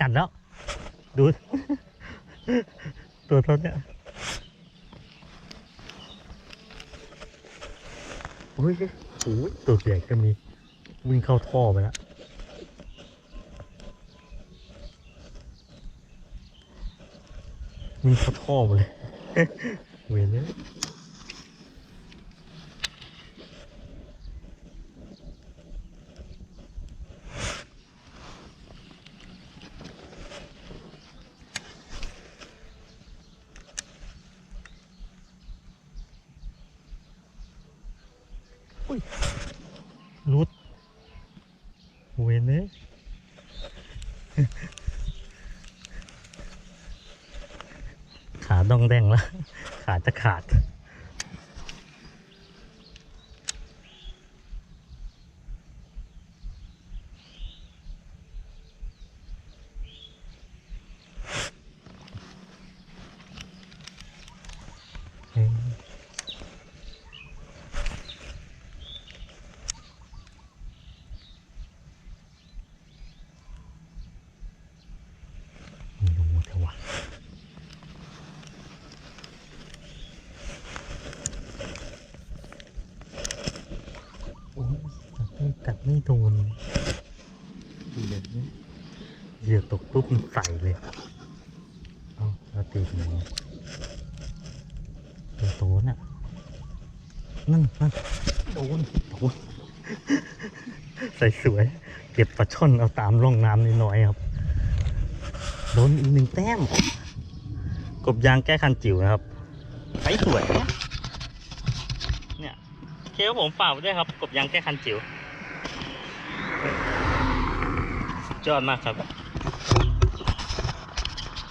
กัดแล้ว ดู ตัวท่าเนี้ยโอ้ยโอ้ยตัวใหญ่ก็มี วิ่งเข้าท่อไปแล้ววิ่งเข้าท่อไปเลยเวรเลย รุดเวนเนี่ยขาดองแดงแล้ว ขาจะขาด เฮ้ยไม่รู้เถอะวะโอ้ยกั ดไม่กัดไม่โดนเหยื่อเนี่ยเหยื่อตกปุ๊บมันใส่เลยเอาแล้วตีเป็นยังไงตัวโตน่ะนั่นนั่นโดนโดนใส่สวย เก็บปลาช่อนเอาตามร่องน้ำนิดหน่อยครับ โดนอีกหนึ่งแต้ม กบยางแก้คันจิ๋วนะครับใช้สวย เนี่ยเคผมฝากไว้ด้วยครับ กบยางแก้คันจิ๋วสุด ยอดมากครับ